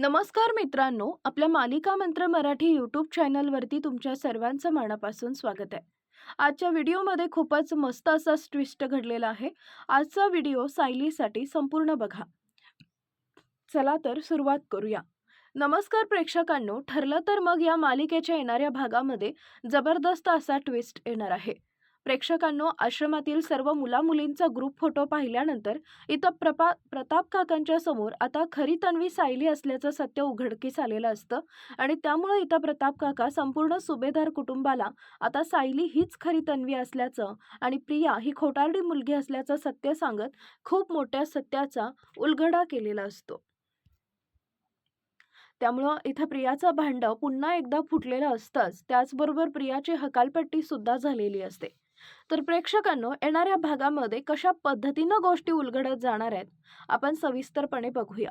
नमस्कार मित्रांनो आपल्या मालिका मंत्र मराठी यूट्यूब चॅनलवरती तुमच्या सर्वांचं मनापासून स्वागत आहे. आजच्या व्हिडिओमध्ये खूपच मस्त असा ट्विस्ट घडलेला आहे. आजचा व्हिडिओ सायलीसाठी संपूर्ण बघा. चला तर सुरुवात करूया. नमस्कार प्रेक्षकांनो ठरलं तर मग या मालिकेच्या येणाऱ्या भागामध्ये जबरदस्त असा ट्विस्ट येणार आहे. प्रेक्षकांनो आश्रमातील सर्व मुलामुलींचा ग्रुप फोटो पाहिल्यानंतर इथं प्रपा प्रताप काकांच्या समोर आता खरी तन्वी सायली असल्याचं सत्य उघडकीस आलेलं असतं आणि त्यामुळं इथं प्रताप काका संपूर्ण सुभेदार कुटुंबाला आता सायली हीच खरी तन्वी असल्याचं आणि प्रिया ही खोटारडी मुलगी असल्याचं सत्य सांगत खूप मोठ्या सत्याचा उलगडा केलेला असतो. त्यामुळं इथं प्रियाचं भांडं पुन्हा एकदा फुटलेलं असतंच त्याचबरोबर प्रियाची हकालपट्टी सुद्धा झालेली असते. तर प्रेक्षकांनो येणाऱ्या भागामध्ये कशा पद्धतीनं गोष्टी उलगडत जाणार आहेत आपण सविस्तरपणे बघूया.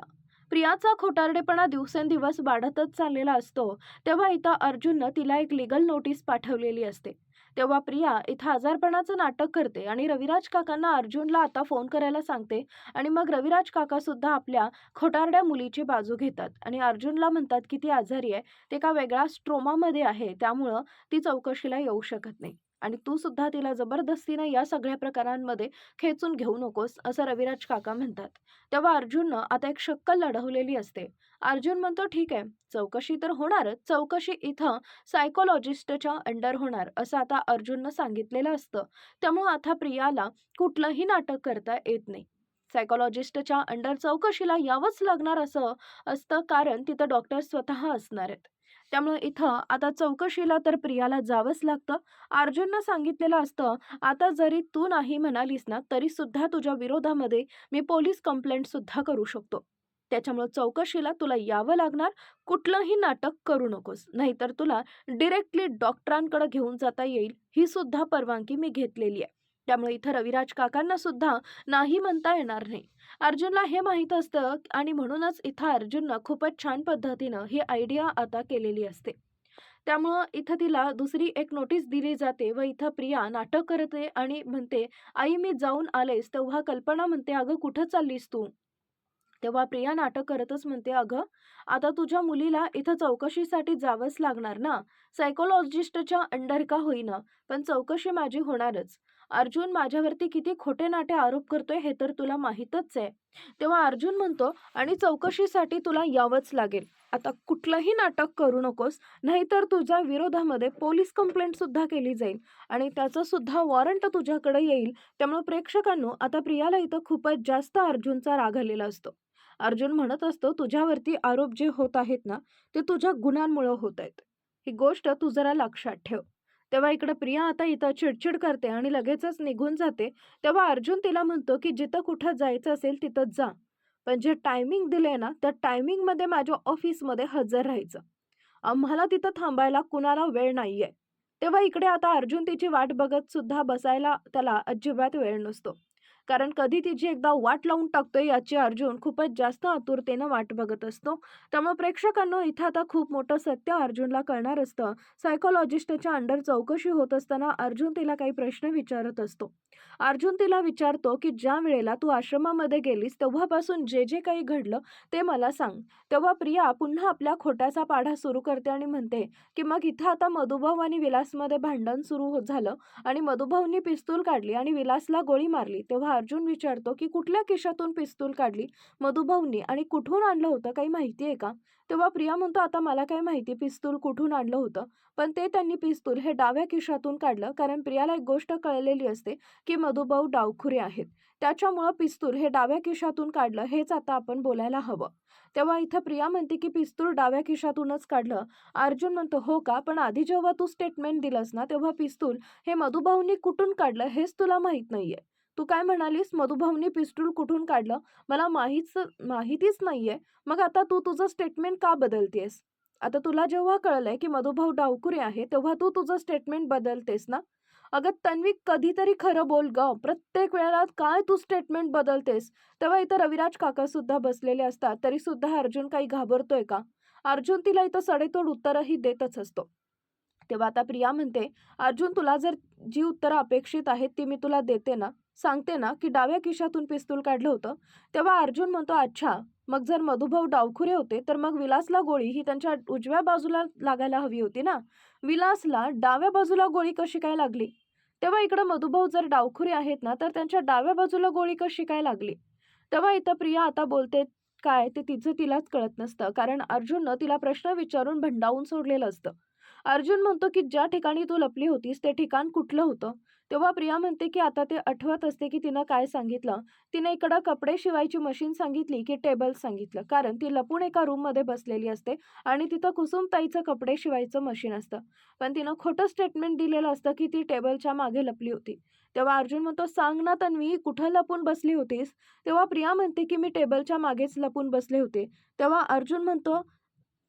प्रियाचा खोटारडेपणा दिवसेंदिवस वाढतच चाललेला असतो तेव्हा इथं अर्जुननं तिला एक लिगल नोटीस पाठवलेली असते. तेव्हा प्रिया इथं आजारपणाचं नाटक करते आणि रविराज काकांना अर्जुनला आता फोन करायला सांगते आणि मग रविराज काका सुद्धा आपल्या खोटारड्या मुलीची बाजू घेतात आणि अर्जुनला म्हणतात की ती आजारी आहे ते एका वेगळ्या स्ट्रोमामध्ये आहे त्यामुळं ती चौकशीला येऊ शकत नाही. आणि तू सुद्धा तिला जबरदस्तीनं या सगळ्या प्रकारांमध्ये खेचून घेऊ नकोस असं रविराज काका म्हणतात. तेव्हा अर्जुननं आता एक शक्कल लढवलेली असते. अर्जुन म्हणतो ठीक आहे चौकशी तर होणारच चौकशी इथं सायकोलॉजिस्टच्या अंडर होणार असं आता अर्जुननं सांगितलेलं असतं. त्यामुळं आता प्रियाला कुठलंही नाटक करता येत नाही. सायकोलॉजिस्टच्या अंडर चौकशीला यावंच लागणार असं असतं कारण तिथं डॉक्टर स्वतः असणार आहेत. त्यामुळे इथं आता चौकशीला तर प्रियाला जावंच लागतं. अर्जुननं सांगितलेलं असतं आता जरी तू नाही म्हणालीस ना तरी सुद्धा तुझ्या विरोधामध्ये मी पोलीस कंप्लेंट सुद्धा करू शकतो. त्याच्यामुळं चौकशीला तुला यावं लागणार कुठलंही नाटक करू नकोस. नाहीतर तुला डिरेक्टली डॉक्टरांकडे घेऊन जाता येईल ही सुद्धा परवानगी मी घेतलेली आहे. त्यामुळे इथं रविराज काकांना सुद्धा नाही म्हणता येणार नाही. अर्जुनला हे माहीत असतं आणि म्हणूनच इथं अर्जुननं खूपच छान पद्धतीनं ही आयडिया आता केलेली असते. त्यामुळं इथं तिला दुसरी एक नोटीस दिली जाते व इथं प्रिया नाटक करते आणि म्हणते आई मी जाऊन आलेस तेव्हा कल्पना म्हणते अगं कुठं चाललीस तू? तेव्हा प्रिया नाटक करतच म्हणते अगं आता तुझ्या मुलीला इथं चौकशीसाठी जावंच लागणार ना? सायकोलॉजिस्टच्या अंडर का होईना? पण चौकशी माझी होणारच. अर्जुन माझ्यावरती किती खोटे नाटे आरोप करतोय हे तर तुला माहीतच आहे. तेव्हा अर्जुन म्हणतो आणि चौकशीसाठी तुला यावंच लागेल. आता कुठलंही नाटक करू नकोस नाहीतर तुझ्या विरोधामध्ये पोलीस कंप्लेंट सुद्धा केली जाईल. आणि त्याचं सुद्धा वॉरंट तुझ्याकडे येईल. त्यामुळे प्रेक्षकांनो आता प्रियाला इथं खूपच जास्त अर्जुनचा राग आलेला असतो. अर्जुन म्हणत असतो तुझ्यावरती आरोप जे होत आहेत ना ते तुझ्या गुणांमुळे होत आहेत. ही गोष्ट तू जरा लक्षात ठेव. तेव्हा इकडं प्रिया आता इथं चिडचिड करते आणि लगेचच निघून जाते. तेव्हा अर्जुन तिला म्हणतो की जिथं कुठं जायचं असेल तिथं जा. पण जे टायमिंग दिले ना त्या टायमिंगमध्ये माझ्या ऑफिसमध्ये हजर राहायचं. आम्हाला तिथं थांबायला कुणाला वेळ नाही आहे तेव्हा इकडे आता अर्जुन तिची वाट बघत सुद्धा बसायला त्याला अजिबात वेळ नसतो. कारण कधी तिची एकदा वाट लावून टाकतोय याची अर्जुन खूपच जास्त आतुरतेनं वाट बघत असतो. त्यामुळे प्रेक्षकांना इथं आता खूप मोठं सत्य अर्जुनला कळणार असतं. सायकोलॉजिस्टच्या अंडर चौकशी होत असताना अर्जुन तिला काही प्रश्न विचारत असतो. अर्जुन तिला विचारतो की ज्या वेळेला तू आश्रमामध्ये गेलीस तेव्हापासून जे जे काही घडलं ते मला सांग. तेव्हा प्रिया पुन्हा आपल्या खोट्याचा पाढा सुरू करते आणि म्हणते की मग इथं आता मधुभाऊ आणि विलासमध्ये भांडण सुरू होत झालं आणि मधुभाऊंनी पिस्तूल काढली आणि विलासला गोळी मारली. तेव्हा अर्जुन विचारतो की कुठल्या खिशातून पिस्तूल काढली? मधुभाऊंनी आणि कुठून आणलं होतं? काही माहिती आहे का? तेव्हा प्रिया म्हणतो आता मला काय माहिती? पिस्तूल कुठून आणलं होतं? पण ते त्यांनी पिस्तूल हे डाव्या केशातून काढलं कारण प्रियाला एक गोष्ट कळलेली असते की मधुभाऊ डावखुरे आहेत. त्याच्यामुळं पिस्तूल हे डाव्या खिशातून काढलं हेच आता आपण बोलायला हवं. तेव्हा इथं प्रिया म्हणते की पिस्तूल डाव्या खिशातूनच काढलं. अर्जुन म्हणतो हो का? पण आधी जेव्हा तू स्टेटमेंट दिलंस ना तेव्हा पिस्तूल हे मधुभाऊंनी कुठून काढलं हेच तुला माहीत नाहीये. तू काय म्हणालीस? मधुभावनी पिस्टूल कुठून काढलं? मला माहीच माहितीच नाहीये. मग आता तू तुझं स्टेटमेंट का बदलतेस? आता तुला जेव्हा कळलंय की मधुभाऊ डावकुरे आहे तेव्हा तू तुझं स्टेटमेंट बदलतेस ना? अगं तन्वी कधीतरी खरं बोल ग. प्रत्येक वेळेला काय तू स्टेटमेंट बदलतेस? तेव्हा इथं रविराज काका सुद्धा बसलेले असतात तरी सुद्धा अर्जुन काही घाबरतोय का? अर्जुन तिला इथं सडेतोड उत्तरही देतच असतो. तेव्हा आता प्रिया म्हणते अर्जुन तुला जर जी उत्तरं अपेक्षित आहेत ती मी तुला देते ना? सांगते ना की डाव्या खिशातून पिस्तूल काढलं होतं. तेव्हा अर्जुन म्हणतो अच्छा मग जर मधुभाऊ डावखुरे होते तर मग विलासला गोळी ही त्यांच्या उजव्या बाजूला लागायला हवी होती ना? विलासला डाव्या बाजूला गोळी कशी काय लागली? तेव्हा इकडं मधुभाऊ जर डावखुरे आहेत ना तर त्यांच्या डाव्या बाजूला गोळी कशी काय लागली? तेव्हा इथं प्रिया आता बोलते काय ते तिचं तिलाच कळत नसतं कारण अर्जुननं तिला प्रश्न विचारून भंडावून सोडलेलं असतं. अर्जुन म्हणतो की ज्या ठिकाणी तू लपली होतीस ते ठिकाण कुठलं होतं? तेव्हा प्रिया म्हणते की आता ते आठवत असते की तिनं काय सांगितलं. तिने इकडं कपडे शिवायची मशीन सांगितली की टेबल सांगितलं. कारण ती लपून एका रूममध्ये बसलेली असते आणि तिथं कुसुमताईचं कपडे शिवायचं मशीन असतं. पण तिनं खोटं स्टेटमेंट दिलेलं असतं की ती टेबलच्या मागे लपली होती. तेव्हा अर्जुन म्हणतो सांग ना तन्वी कुठं लपून बसली होतीस? तेव्हा प्रिया म्हणते की मी टेबलच्या मागेच लपून बसले होते. तेव्हा अर्जुन म्हणतो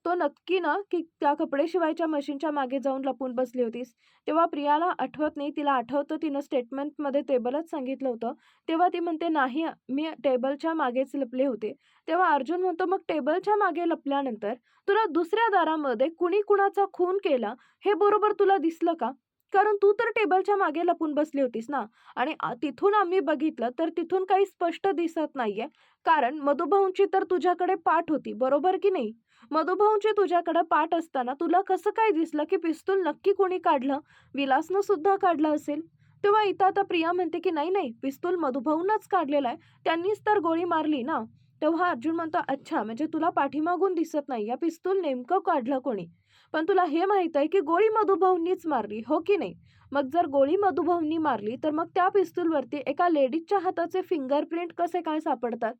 तो नक्की ना की त्या कपडे शिवायच्या मशीनच्या मागे जाऊन लपून बसली होतीस. तेव्हा प्रियाला आठवत नाही तिला आठवतं तिनं स्टेटमेंटमध्ये टेबलच सांगितलं होतं. तेव्हा ती म्हणते नाही मी टेबलच्या मागेच लपले होते. तेव्हा अर्जुन म्हणतो मग टेबलच्या मागे लपल्यानंतर तुला दुसऱ्या दारामध्ये कुणी कुणाचा खून केला? हे बरोबर तुला दिसलं का? कारण तू तर टेबलच्या मागे लपून बसली होतीस ना. आणि तिथून आम्ही बघितलं तर तिथून काही स्पष्ट दिसत नाहीये. कारण मधुभाऊंची तर तुझ्याकडे पाठ होती बरोबर की नाही? मधुभाऊंची तुझ्याकडे पाठ असताना तुला कसं काय दिसलं की पिस्तूल नक्की कोणी काढलं? विलासनं सुद्धा काढलं असेल? तेव्हा इथं आता प्रिया म्हणते की नाही नाही पिस्तूल मधुभाऊनच काढलेला आहे. त्यांनीच तर गोळी मारली ना. तेव्हा अर्जुन म्हणतो अच्छा म्हणजे तुला पाठीमागून दिसत नाही या पिस्तूल नेमकं काढलं कोणी? पण तुला हे माहीत आहे की गोळी मधुभाऊंनीच मारली हो की नाही? मग जर गोळी मधुभाऊंनी मारली तर मग त्या पिस्तूलवरती एका लेडीजच्या हाताचे फिंगरप्रिंट कसे काय सापडतात?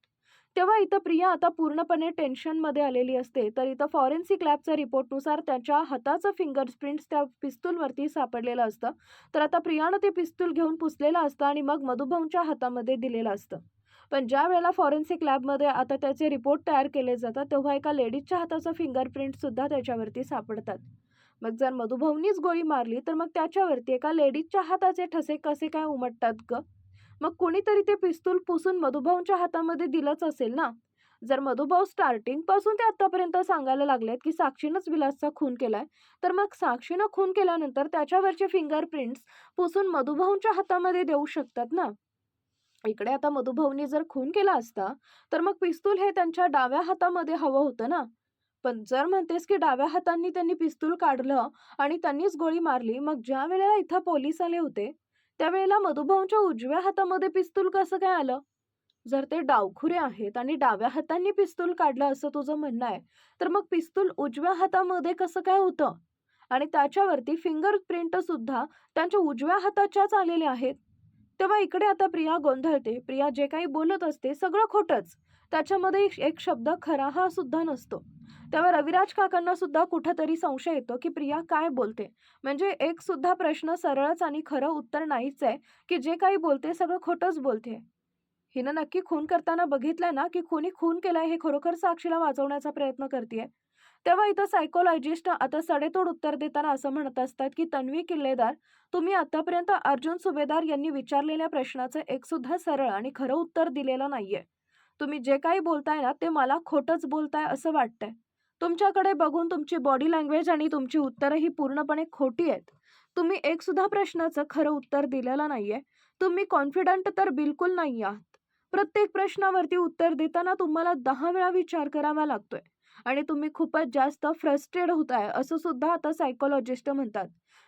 तेव्हा इथं प्रिया आता पूर्णपणे टेन्शनमध्ये आलेली असते तर इथं फॉरेन्सिक लॅबच्या रिपोर्टनुसार त्याच्या हाताचं फिंगरप्रिंट्स त्या पिस्तूलवरती सापडलेलं असतं. तर आता प्रियानं ते पिस्तूल घेऊन पुसलेलं असतं आणि मग मधुभाऊंच्या हातामध्ये दिलेलं असतं. पण ज्या वेळेला फॉरेन्सिक लॅबमध्ये आता त्याचे रिपोर्ट तयार केले जातात तेव्हा एका लेडीजच्या हाताचं फिंगरप्रिंटसुद्धा त्याच्यावरती सापडतात. मग जर मधुभाऊनीच गोळी मारली तर मग त्याच्यावरती एका लेडीजच्या हाताचे ठसे कसे काय उमटतात ग? मग कोणीतरी ते पिस्तूल पुसून मधुभाऊंच्या हातामध्ये दिलंच असेल ना? जर मधुभाऊ स्टार्टिंगपासून ते आतापर्यंत सांगायला लागलेत की साक्षीनंच विलासचा खून केलाय तर मग साक्षीनं खून केल्यानंतर त्याच्यावरचे फिंगरप्रिंट्स पुसून मधुभाऊंच्या हातामध्ये देऊ शकतात ना? इकडे आता मधुभाऊंनी जर खून केला असता तर मग पिस्तूल हे त्यांच्या डाव्या हातामध्ये हवं होतं ना? पण जर म्हणतेस की डाव्या हातांनी त्यांनी पिस्तूल काढलं आणि त्यांनीच गोळी मारली मग ज्या वेळेला इथं पोलीस आले होते त्यावेळेला मधुभाऊंच्या उजव्या हातामध्ये पिस्तूल कसं काय आलं? जर ते डावखुरे आहेत आणि डाव्या हातांनी पिस्तूल काढलं असं तुझं म्हणणं आहे तर मग पिस्तूल उजव्या हातामध्ये कसं काय होतं? आणि त्याच्यावरती फिंगरप्रिंट सुद्धा त्यांच्या उजव्या हाताच्याच आलेल्या आहेत. तेव्हा इकडे आता प्रिया गोंधळते. प्रिया जे काही बोलत असते सगळं खोटंच. त्याच्यामध्ये एक- शब्द खरा हा सुद्धा नसतो. तेव्हा रविराज काकांना सुद्धा कुठंतरी संशय येतो की प्रिया काय बोलते? म्हणजे एक सुद्धा प्रश्न सरळच आणि खरं उत्तर नाहीच आहे की जे काही बोलते सगळं खोटंच बोलते. हिनं नक्की खून करताना बघितलं ना की खुनी खून केलाय हे खरोखर साक्षीला वाचवण्याचा प्रयत्न करते तेव्हा इथं सायकोलॉजिस्ट आता सडेतोड उत्तर देताना असं म्हणत असतात की तन्वी किल्लेदार तुम्ही आतापर्यंत अर्जुन सुभेदार यांनी विचारलेल्या प्रश्नाचं एक सुद्धा सरळ आणि खरं उत्तर दिलेलं नाहीये. तुम्ही जे काही बोलताय ना ते मला खोटंच बोलताय असं वाटतंय. तुमच्याकडे बघून तुमची बॉडी लँग्वेज आणि तुमची उत्तरं ही पूर्णपणे खोटी आहेत. तुम्ही एक सुद्धा प्रश्नाचं खरं उत्तर दिलेलं नाहीये. तुम्ही कॉन्फिडंट तर बिलकुल नाही आहात. प्रत्येक प्रश्नावरती उत्तर देताना तुम्हाला दहा वेळा विचार करावा लागतोय. आणि तुम्ही खूपच जास्त फ्रस्टेड होत आहे असं सुद्धा आता सायकोलॉजिस्ट म्हणतात.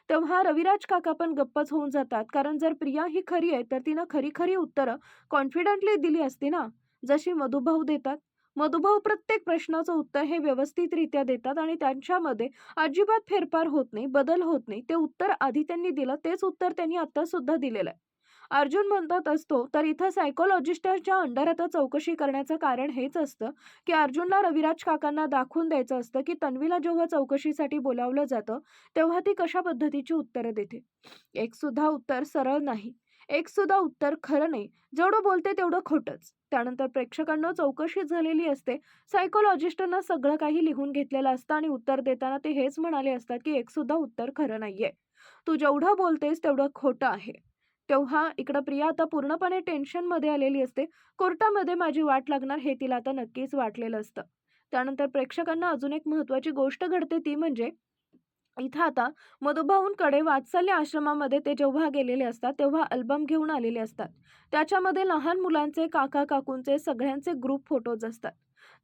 तेव्हा रविराज काका पण गप्पच होऊन जातात कारण जर प्रिया ही खरी आहे तर तिनं खरी खरी उत्तरं कॉन्फिडंटली दिली असती ना? जशी मधुभाऊ देतात. मधुभाऊ प्रत्येक प्रश्नाचं उत्तर हे व्यवस्थितरित्या देतात आणि त्यांच्यामध्ये अजिबात फेरफार होत नाही बदल होत नाही. ते उत्तर आधी त्यांनी दिलं तेच उत्तर त्यांनी आता सुद्धा दिलेलं आहे. अर्जुन म्हणतात असतो तर इथं सायकोलॉजिस्टच्या अंडर आता चौकशी करण्याचं कारण हेच असतं की अर्जुनला रविराज काकांना दाखवून द्यायचं असतं की तन्वीला जेव्हा चौकशीसाठी बोलावलं जातं तेव्हा ती कशा पद्धतीची उत्तरं देते. एक सुद्धा उत्तर सरळ नाही. एक सुद्धा उत्तर खरं नाही. जेवढं बोलते तेवढं खोटंच. त्यानंतर प्रेक्षकांना चौकशी झालेली असते. सायकोलॉजिस्टांना सगळं काही लिहून घेतलेलं असतं आणि उत्तर देताना ते हेच म्हणाले असतात की एक सुद्धा उत्तर खरं नाहीये. तू जेवढं बोलतेस तेवढं खोटं आहे. तेव्हा इकडं प्रिया आता पूर्णपणे टेन्शनमध्ये आलेली असते. कोर्टामध्ये माझी वाट लागणार हे तिला आता नक्कीच वाटलेलं असतं. त्यानंतर प्रेक्षकांना अजून एक महत्त्वाची गोष्ट घडते ती म्हणजे इथं आता मधुभाऊंकडे वात्सल्य आश्रमामध्ये ते जेव्हा गेलेले असतात तेव्हा अल्बम घेऊन आलेले असतात. त्याच्यामध्ये लहान मुलांचे काका काकूंचे सगळ्यांचे ग्रुप फोटोज असतात.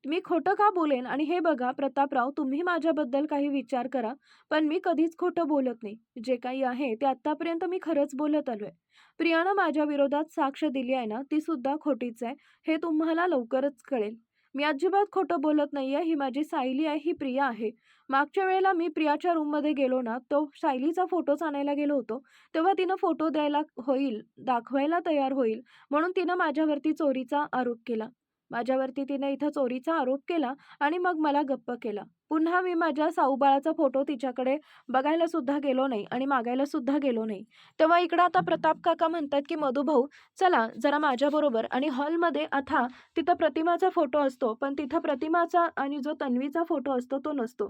मी खोटं का बोलेन? आणि हे बघा प्रतापराव तुम्ही माझ्याबद्दल काही विचार करा पण मी कधीच खोटं बोलत नाही. जे काही आहे ते आत्तापर्यंत मी खरंच बोलत आलो आहे प्रियानं माझ्या विरोधात साक्ष दिली आहे ना ती सुद्धा खोटीच आहे. हे तुम्हाला लवकरच कळेल. मी अजिबात खोटं बोलत नाही आहे ही माझी सायली आहे ही प्रिया आहे. मागच्या वेळेला मी प्रियाच्या रूममध्ये गेलो ना तो सायलीचा फोटोच आणायला गेलो होतो. तेव्हा तिनं फोटो द्यायला होईल दाखवायला तयार होईल म्हणून तिनं माझ्यावरती चोरीचा आरोप केला. माझ्यावरती तिने इथं चोरीचा आरोप केला आणि मग मला गप्प केला. पुन्हा मी माझ्या साऊबाळाचा फोटो तिच्याकडे बघायला सुद्धा गेलो नाही आणि मागायला सुद्धा गेलो नाही. तेव्हा इकडं आता प्रताप काका म्हणतात की मधुभाऊ चला जरा माझ्याबरोबर आणि हॉलमध्ये आता तिथं प्रतिमाचा फोटो असतो पण तिथं प्रतिमाचा आणि जो तन्वीचा फोटो असतो तो नसतो.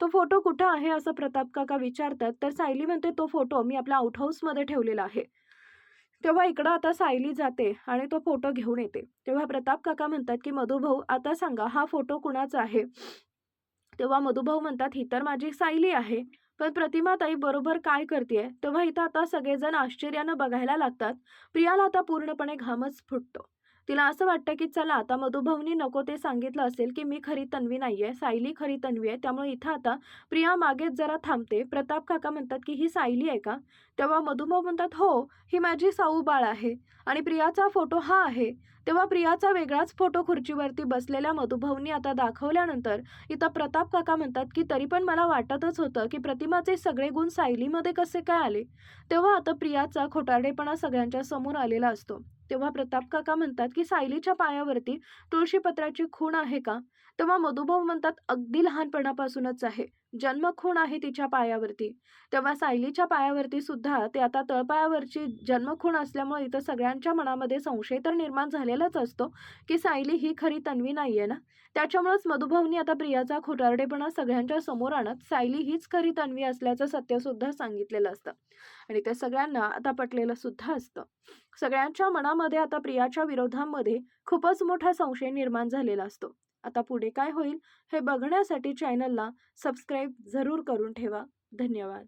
तो फोटो कुठं आहे? असं प्रताप काका विचारतात. तर सायली म्हणते तो फोटो मी आपल्या आउट हाऊसमध्ये ठेवलेला आहे. तेव्हा इकडं आता सायली जाते आणि तो फोटो घेऊन येते. तेव्हा प्रताप काका म्हणतात की मधुभाऊ आता सांगा हा फोटो कुणाचा आहे? तेव्हा मधुभाऊ म्हणतात ही तर माझी सायली आहे पण प्रतिमा ताई बरोबर काय करते तेव्हा इथं आता सगळेजण आश्चर्यानं बघायला लागतात. प्रियाला आता पूर्णपणे घामच फुटतो. तिला असं वाटतं की चला आता मधुभवनी नको ते सांगितलं असेल की मी खरी तन्वी नाही आहे सायली खरी तन्वी आहे त्यामुळे इथं आता प्रिया मागेच जरा थांबते. प्रताप काका म्हणतात की ही सायली आहे का? तेव्हा मधुभाऊ म्हणतात हो ही माझी साऊ बाळ आहे आणि प्रियाचा फोटो हा आहे. तेव्हा प्रियाचा वेगळाच फोटो खुर्चीवरती बसलेल्या मधुभाऊनी आता दाखवल्यानंतर इथं प्रताप काका म्हणतात की तरी पण मला वाटतच होतं की प्रतिमाचे सगळे गुण सायलीमध्ये कसे काय आले? तेव्हा आता प्रियाचा खोटारडेपणा सगळ्यांच्या समोर आलेला असतो. तेव्हा प्रताप काका म्हणतात की सायलीच्या पायावरती तुळशीपत्राची खूण आहे का? तेव्हा मधुभाऊ म्हणतात अगदी लहानपणापासूनच आहे. जन्मखूण आहे तिच्या पायावरती. तेव्हा सायलीच्या पायावरती सुद्धा ते आता तळपायावरची जन्मखूण असल्यामुळे इथं सगळ्यांच्या मनामध्ये संशय तर निर्माण झालेलाच असतो की सायली ही खरी तन्वी नाहीये ना? त्याच्यामुळेच मधुभाऊनी आता प्रियाचा खोटारडेपणा सगळ्यांच्या समोर आणत सायली हीच खरी तन्वी असल्याचं सत्यसुद्धा सांगितलेलं असतं. आणि ते सगळ्यांना आता पटलेलं सुद्धा असतं. सगळ्यांच्या मनामध्ये आता प्रियाच्या विरोधामध्ये खूपच मोठा संशय निर्माण झालेला असतो. आता पुढे काय होईल हे बघण्यासाठी चॅनलला सबस्क्राईब जरूर करून ठेवा. धन्यवाद.